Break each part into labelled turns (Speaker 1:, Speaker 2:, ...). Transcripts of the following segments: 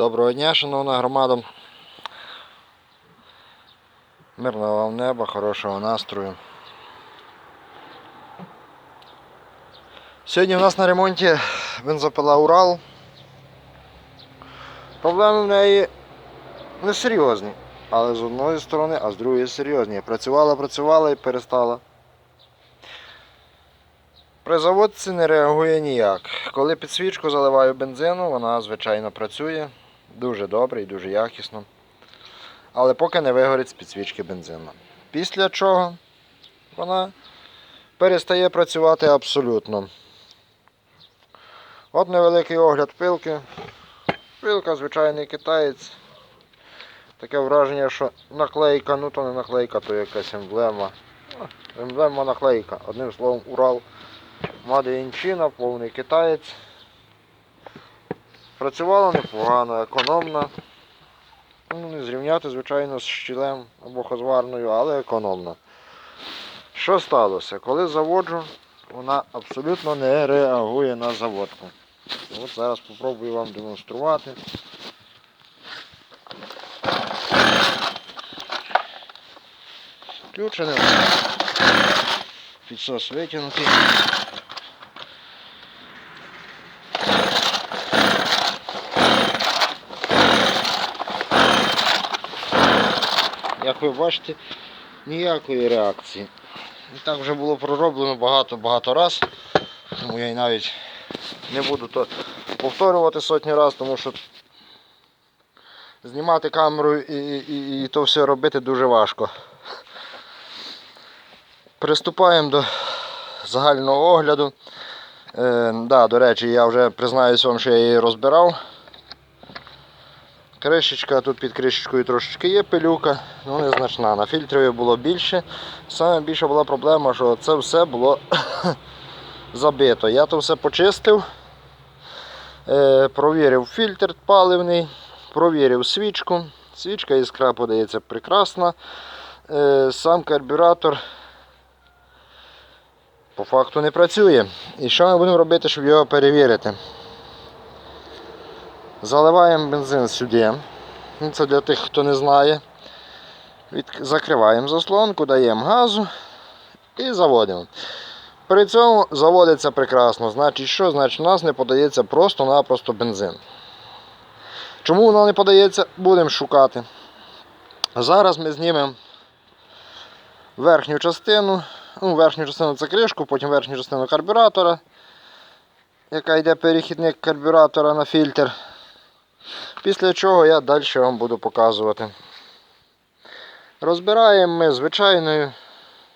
Speaker 1: Доброго дня, шановна громада. Мирного вам неба, хорошого настрою. Сьогодні у нас на ремонті бензопила Урал. Проблеми в неї не серйозні, але з одної сторони, а з другої серйозні. Працювала, працювала і перестала. При заводці не реагує ніяк. Коли під свічку заливаю бензину, вона звичайно працює дуже добре і дуже якісно. Але поки не вигорить з підсвічки бензину. Після чого вона перестає працювати абсолютно. От невеликий огляд пилки. Пилка звичайний китаєць. Таке враження, що наклейка, ну то не наклейка, то якась емблема. Емблема наклейка. Одним словом, Урал. Мадеінчина, повний китаєць. Працювала непогано, економна. Ну, не зрівняти, звичайно, з щілем або хозварною, але економна. Що сталося? Коли заводжу, вона абсолютно не реагує на заводку. От зараз спробую вам демонструвати. Включене. Підсос витягнутий. Ви бачите, ніякої реакції. І так вже було пророблено багато-багато разів. Тому я й навіть не буду то повторювати сотні разів, тому що знімати камеру і, і, і то все робити дуже важко. Приступаємо до загального огляду. Е, да, до речі, я вже признаюсь вам, що я її розбирав. Кришечка, тут під кришечкою трошечки є пилюка, ну незначна. На фільтрові було більше. Саме більша була проблема, що це все було забито. Я то все почистив, е, провірив фільтр паливний, провірив свічку. Свічка іскра подається прекрасна. Е, сам карбюратор по факту не працює. І що ми будемо робити, щоб його перевірити? Заливаємо бензин сюди. Ну, Це для тих, хто не знає. Закриваємо заслонку, даємо газу і заводимо. При цьому заводиться прекрасно. Значить, що? Значить, у нас не подається просто-напросто бензин. Чому воно не подається? Будемо шукати. Зараз ми знімемо верхню частину. Ну, верхню частину це кришку, потім верхню частину карбюратора, яка йде перехідник карбюратора на фільтр. Після чого я далі вам буду показувати. Розбираємо ми звичайною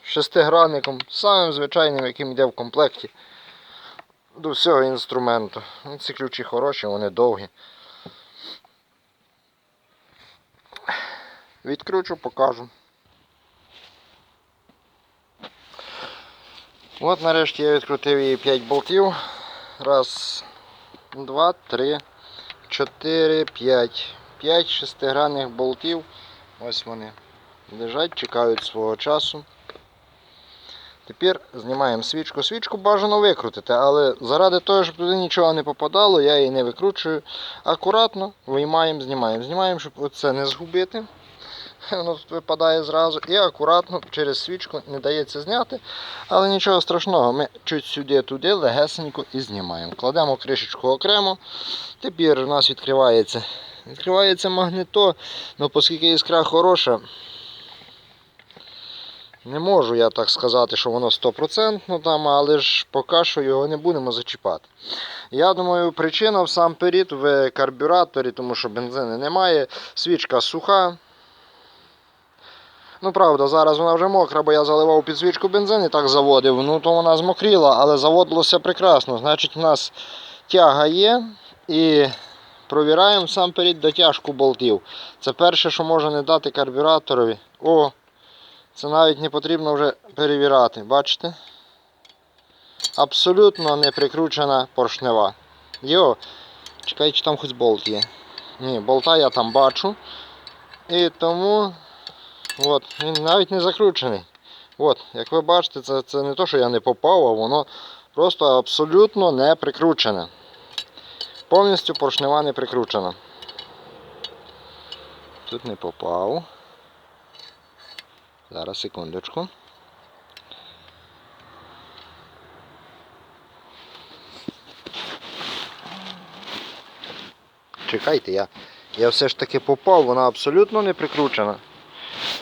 Speaker 1: шестигранником, самим звичайним, яким йде в комплекті до всього інструменту. Ну, Ці ключі хороші, вони довгі. Відкручу, покажу. От нарешті я відкрутив її 5 болтів. Раз, два, три, чотири, п'ять. П'ять шестигранних болтів. Ось вони лежать, чекають свого часу. Тепер знімаємо свічку. Свічку бажано викрутити, але заради того, щоб туди нічого не попадало, я її не викручую. Акуратно виймаємо, знімаємо. Знімаємо, щоб оце не згубити. Воно тут випадає зразу. І акуратно через свічку не дається зняти. Але нічого страшного, ми чуть сюди-туди легесенько і знімаємо. Кладемо кришечку окремо. Тепер у нас відкривається. Відкривається магнито, але оскільки іскра хороша, не можу я так сказати, що воно 100% там, але ж поки що його не будемо зачіпати. Я думаю, причина всамперед в карбюраторі, тому що бензину немає, свічка суха. Ну, правда, зараз вона вже мокра, бо я заливав під свічку бензин і так заводив. Ну, то вона змокріла, але заводилося прекрасно. Значить, у нас тяга є і провіраємо сам перед дотяжку болтів. Це перше, що може не дати карбюраторові. О, це навіть не потрібно вже перевіряти, бачите? Абсолютно не прикручена поршнева. Йо, чекай, чи там хоч болт є. Ні, болта я там бачу. І тому От, він навіть не закручений. От, як ви бачите, це, це не то, що я не попав, а воно просто абсолютно не прикручене. Повністю поршнева не прикручена. тут не попав. Зараз, секундочку. Чекайте, я, я все ж таки попав, вона абсолютно не прикручена.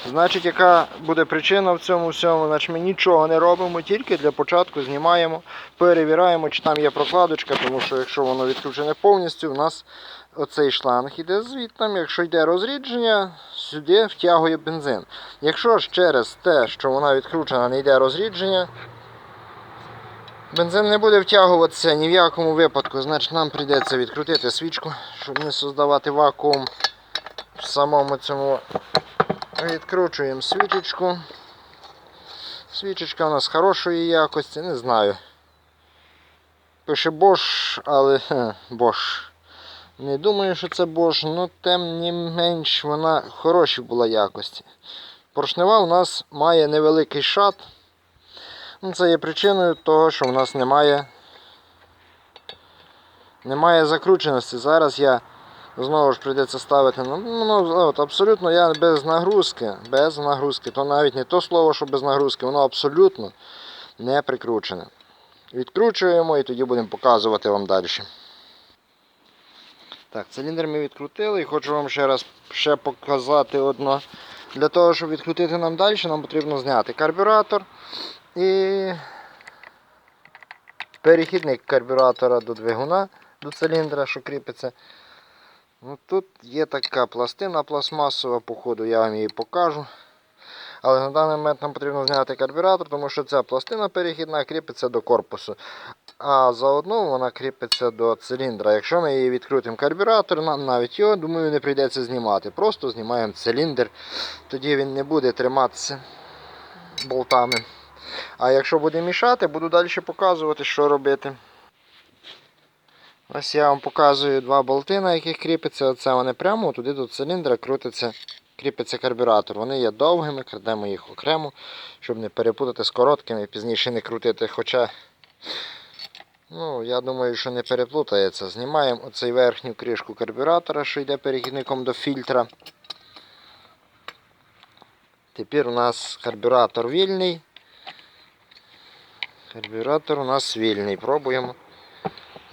Speaker 1: Значить, яка буде причина в цьому всьому? Значить, ми нічого не робимо, тільки для початку знімаємо, перевіряємо, чи там є прокладочка, тому що якщо воно відключене повністю, у нас оцей шланг іде звідти. Якщо йде розрідження, сюди втягує бензин. Якщо ж через те, що вона відкручена, не йде розрідження, бензин не буде втягуватися ні в якому випадку, значить нам прийдеться відкрутити свічку, щоб не создавати вакуум в самому цьому Відкручуємо свічечку. Свічечка у нас хорошої якості, не знаю. Пише Bosch, але хе, Bosch. Не думаю, що це Bosch, але тим не менш вона хорошій була якості. Поршнева у нас має невеликий шат. Ну, Це є причиною того, що в нас немає, немає закрученості. Зараз я Знову ж прийдеться ставити. Ну, от, абсолютно я без нагрузки. Без нагрузки. То навіть не то слово, що без нагрузки, воно абсолютно не прикручене. Відкручуємо і тоді будемо показувати вам далі. Так, циліндр ми відкрутили і хочу вам ще раз ще показати одно. Для того, щоб відкрутити нам далі, нам потрібно зняти карбюратор і перехідник карбюратора до двигуна, до циліндра, що кріпиться. Ну, Тут є така пластина пластмасова, по ходу я вам її покажу. Але на даний момент нам потрібно зняти карбюратор, тому що ця пластина перехідна кріпиться до корпусу. А заодно вона кріпиться до циліндра. Якщо ми її відкрутимо карбюратор, нам навіть його, думаю, не прийдеться знімати. Просто знімаємо циліндр, тоді він не буде триматися болтами. А якщо буде мішати, буду далі показувати, що робити. Ось я вам показую два болти, на яких кріпиться. Оце вони прямо туди до циліндра крутиться, кріпиться карбюратор. Вони є довгими, крадемо їх окремо, щоб не перепутати з короткими пізніше не крутити. Хоча, ну, я думаю, що не переплутається. Знімаємо оцей верхню кришку карбюратора, що йде перехідником до фільтра. Тепер у нас карбюратор вільний. Карбюратор у нас вільний. Пробуємо.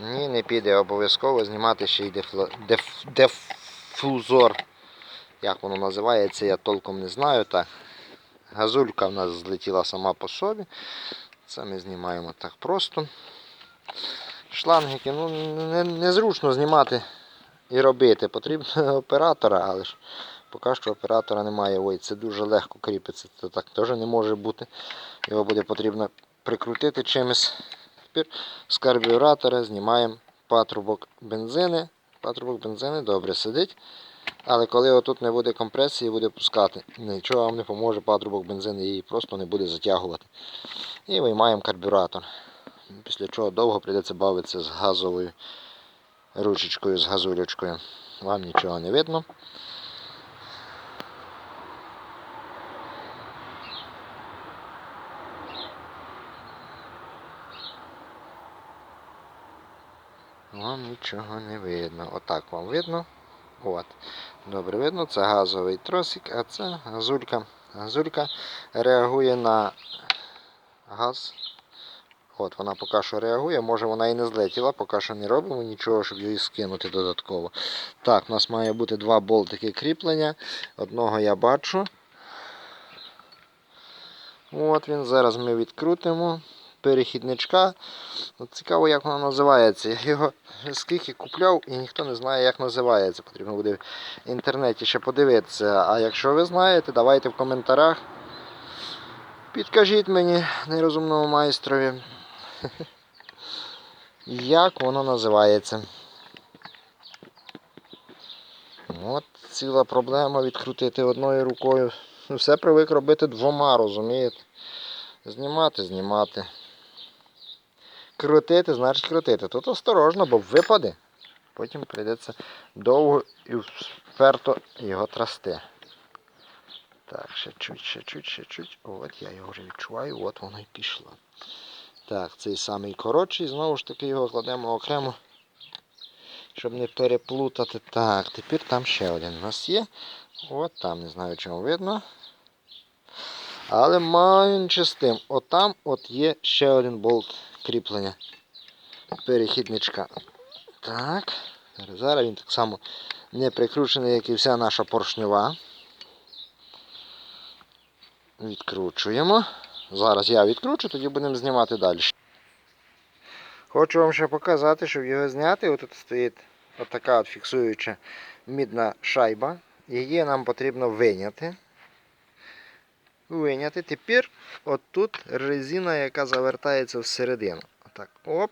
Speaker 1: Ні, не піде обов'язково знімати ще й дефла... деф... дефузор. Як воно називається, я толком не знаю. Так. Газулька в нас злетіла сама по собі. Це ми знімаємо так просто. Шлангики, ну не- незручно знімати і робити. Потрібно оператора, але ж поки що оператора немає. Ой, це дуже легко кріпиться. Це так теж не може бути. Його буде потрібно прикрутити чимось. Тепер з карбюратора знімаємо патрубок бензини. Патрубок бензини добре сидить. Але коли отут не буде компресії, буде пускати. Нічого вам не поможе, патрубок бензину її просто не буде затягувати. І виймаємо карбюратор. Після чого довго прийдеться бавитися з газовою ручечкою, з газулечкою. Вам нічого не видно. Вам нічого не видно. Отак вам видно. От. Добре видно, це газовий тросик, а це газулька. Газулька реагує на газ. От, вона поки що реагує, може вона і не злетіла, поки що не робимо нічого, щоб її скинути додатково. Так, у нас має бути два болтики кріплення. Одного я бачу. От він, зараз ми відкрутимо перехідничка. От цікаво, як воно називається. Я його скільки купляв і ніхто не знає, як називається. Потрібно буде в інтернеті ще подивитися. А якщо ви знаєте, давайте в коментарях. Підкажіть мені, нерозумному майстрові, як воно називається. От ціла проблема відкрутити одною рукою. Ну, Все привик робити двома, розумієте? Знімати, знімати. Крутити, значить крутити. Тут осторожно, бо випаде. Потім прийдеться довго і вперто його трасти. Так, ще чуть, ще чуть, ще чуть. От я його вже відчуваю, от воно і пішло. Так, цей самий коротший, знову ж таки його кладемо окремо, щоб не переплутати. Так, тепер там ще один у нас є. От там, не знаю, чому видно. Але менше з тим, отам от є ще один болт кріплення перехідничка. Так. Зараз- він так само не прикручений, як і вся наша поршнева. Відкручуємо. Зараз я відкручу, тоді будемо знімати далі. Хочу вам ще показати, щоб його зняти. Отут стоїть отака от фіксуюча мідна шайба. Її нам потрібно виняти. Виняти. Тепер отут резина, яка завертається всередину. Отак. Оп.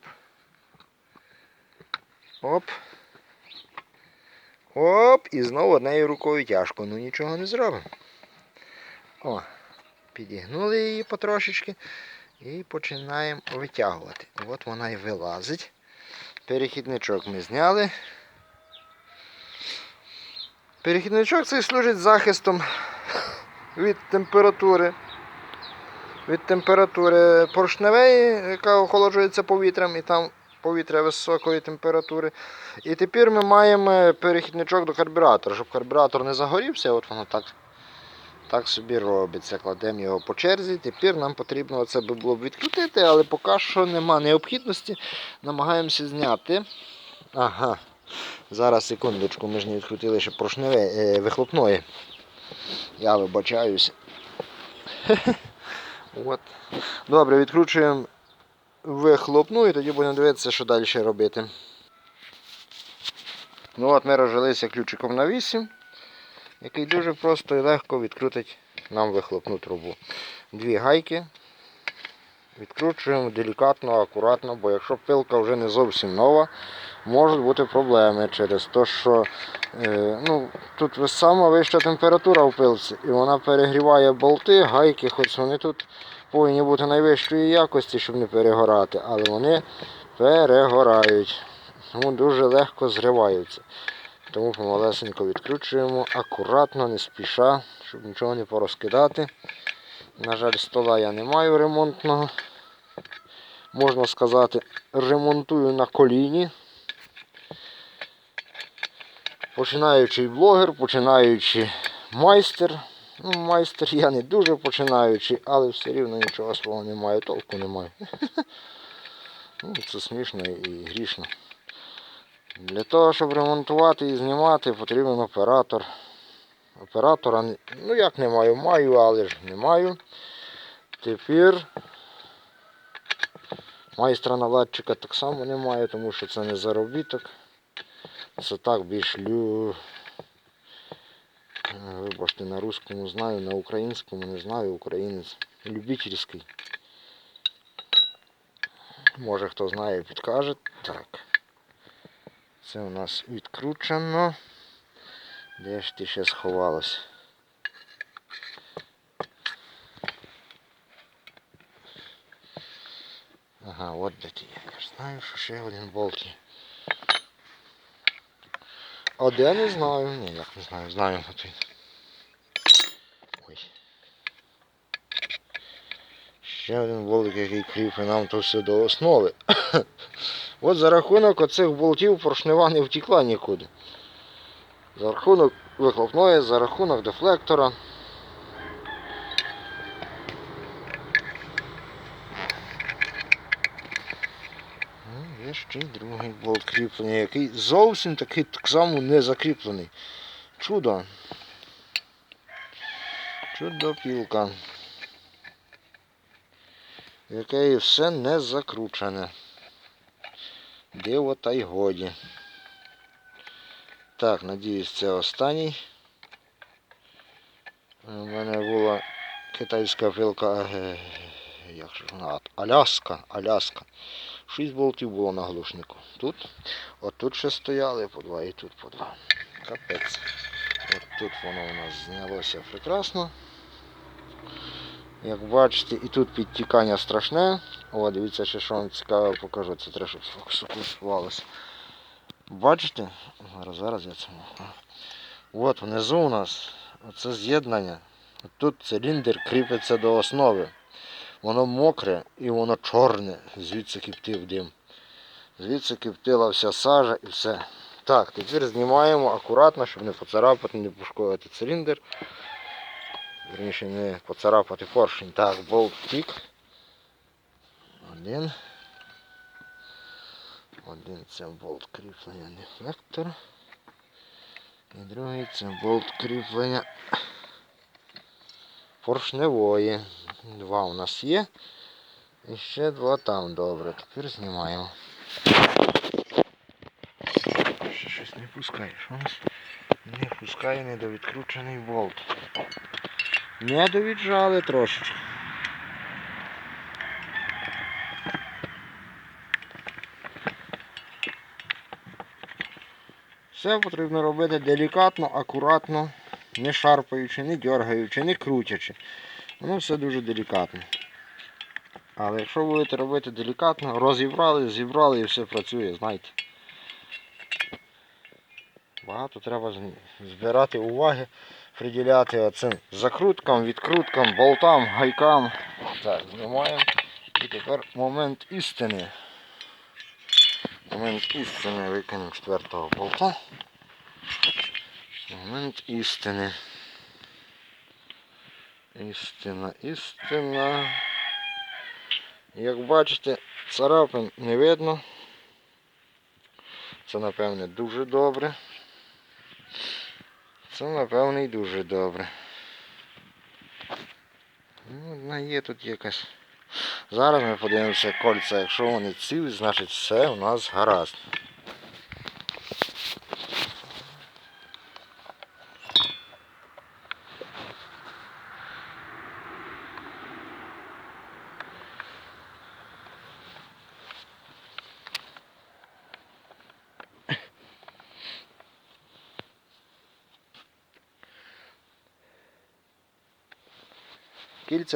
Speaker 1: Оп. Оп. І знову однією рукою тяжко. Ну нічого не зробимо. О, підігнули її потрошечки. І починаємо витягувати. От вона і вилазить. Перехідничок ми зняли. Перехідничок цей служить захистом від температури. Від температури поршневої, яка охолоджується повітрям, і там повітря високої температури. І тепер ми маємо перехідничок до карбюратора, щоб карбюратор не загорівся, от воно так, так собі робиться. Кладемо його по черзі. Тепер нам потрібно це було б відкрутити, але поки що нема необхідності. Намагаємося зняти. Ага. Зараз секундочку, ми ж не відкрутили ще поршневе е, вихлопної. Я вибачаюся. От. Добре, відкручуємо вихлопну і тоді будемо дивитися, що далі робити. Ну от Ми розжилися ключиком на 8, який дуже просто і легко відкрутить нам вихлопну трубу. Дві гайки. Відкручуємо делікатно, акуратно, бо якщо пилка вже не зовсім нова, можуть бути проблеми через те, що е, ну, тут сама вища температура в пилці, і вона перегріває болти, гайки, хоч вони тут повинні бути найвищої якості, щоб не перегорати, але вони перегорають. Тому дуже легко зриваються. Тому помалесенько відкручуємо, акуратно, не спіша, щоб нічого не порозкидати. На жаль, стола я не маю ремонтного. Можна сказати, ремонтую на коліні. Починаючий блогер, починаючи майстер. Ну, майстер я не дуже починаючий, але все рівно нічого свого немає, толку немає. Ну, це смішно і грішно. Для того, щоб ремонтувати і знімати, потрібен оператор. Оператора, ну як не маю, маю, але ж не маю. Тепер майстра наладчика так само не маю, тому що це не заробіток. Це так більш. Е, Вибачте, на русскому знаю, на українському не знаю, українець. Любительський. Може хто знає, підкаже. Так. Це у нас відкручено. Де ж ти ще сховалась? Ага, от де ти. Я ж знаю, що ще один болт. А де не знаю? Ні, як не знаю, знаю. Ой. Ще один болт, який кріпить нам то все до основи. От за рахунок оцих болтів поршнева не втекла нікуди. За рахунок вихлопної, за рахунок дефлектора. Ну, Є ще другий болт кріплення, який зовсім такий так само не закріплений. Чудо. Чудо пілка. Якої все не закручене. Диво та й годі. Так, надіюсь, це останній. У мене була китайська пилка. Як же вона? Аляска. Аляска. Шість болтів було на глушнику. Тут. От тут ще стояли по два і тут по два. Капець. От тут воно у нас знялося прекрасно. Як бачите, і тут підтікання страшне. О, дивіться, ще що вам цікаве покажу. Це треба, щоб фокусувалося. Бачите? Зараз, зараз я це. можу. От внизу у нас оце з'єднання. Тут циліндр кріпиться до основи. Воно мокре і воно чорне. Звідси киптив дим. Звідси киптила вся сажа і все. Так, тепер знімаємо акуратно, щоб не поцарапати, не пошкодити циліндр. Вірніше не поцарапати поршень. Так, болт втік. Один. Один це болт кріплення дефлектор. І другий це болт кріплення поршневої. Два у нас є. І ще два там. Добре. Тепер знімаємо. Ще щось не пускає. Що у нас? Не пускає недовідкручений болт. Не довіджали трошечки. Все потрібно робити делікатно, акуратно, не шарпаючи, не дергаючи, не крутячи. Воно все дуже делікатно. Але якщо будете робити делікатно, розібрали, зібрали і все працює, знаєте. Багато треба збирати уваги, приділяти оцим закруткам, відкруткам, болтам, гайкам. Так, знімаємо. І тепер момент істини. Момент істини викинемо четвертого болта. Момент істини. Істина, істина. Як бачите, царапин не видно. Це напевне дуже добре. Це напевне і дуже добре. Ну, є тут якась. Зараз ми подивимося кольця. Якщо вони цілі, значить все у нас гаразд.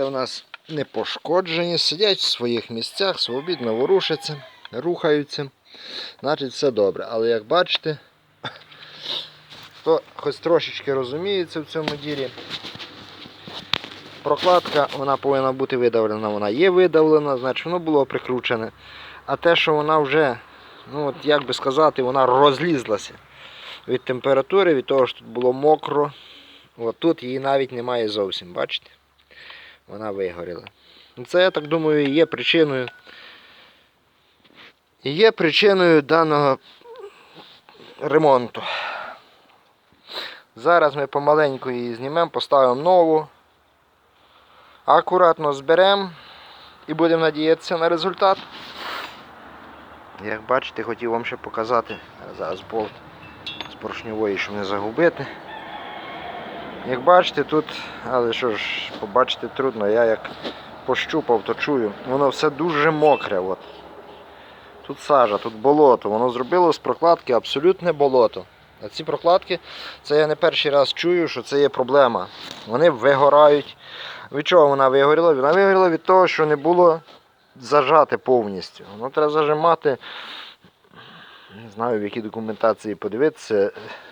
Speaker 1: Кільця у нас не пошкоджені, сидять в своїх місцях, свобідно ворушаться, рухаються. Значить все добре. Але як бачите, хто хоч трошечки розуміється в цьому ділі, прокладка вона повинна бути видавлена, вона є видавлена, значить воно було прикручене. А те, що вона вже, ну от як би сказати, вона розлізлася від температури, від того, що тут було мокро. От тут її навіть немає зовсім, бачите? Вона вигоріла. Це, я так думаю, є причиною. Є причиною даного ремонту. Зараз ми помаленьку її знімемо, поставимо нову. Акуратно зберемо і будемо надіятися на результат. Як бачите, хотів вам ще показати зараз болт з поршньової, щоб не загубити. Як бачите, тут, але що ж, побачити трудно, я як пощупав, то чую. Воно все дуже мокре. От. Тут сажа, тут болото. Воно зробило з прокладки абсолютне болото. А ці прокладки, це я не перший раз чую, що це є проблема. Вони вигорають. Від чого вона вигоріла? Вона вигоріла від того, що не було зажати повністю. Воно треба зажимати. Не знаю, в якій документації подивитися,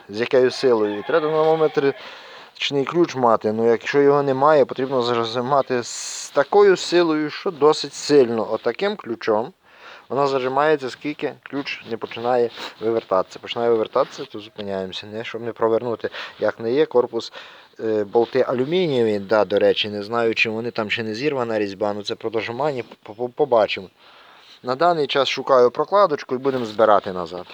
Speaker 1: з якою силою. І треба динамометр Ручний ключ мати, ну якщо його немає, потрібно зажимати з такою силою, що досить сильно. Отаким ключом вона зажимається, скільки ключ не починає вивертатися. Починає вивертатися, то зупиняємося, не, щоб не провернути. Як не є, корпус е, болти алюмінієві, да, до речі, не знаю, чи вони там ще не зірвана різьба, ну це про дожимання по- по- побачимо. На даний час шукаю прокладочку і будемо збирати назад.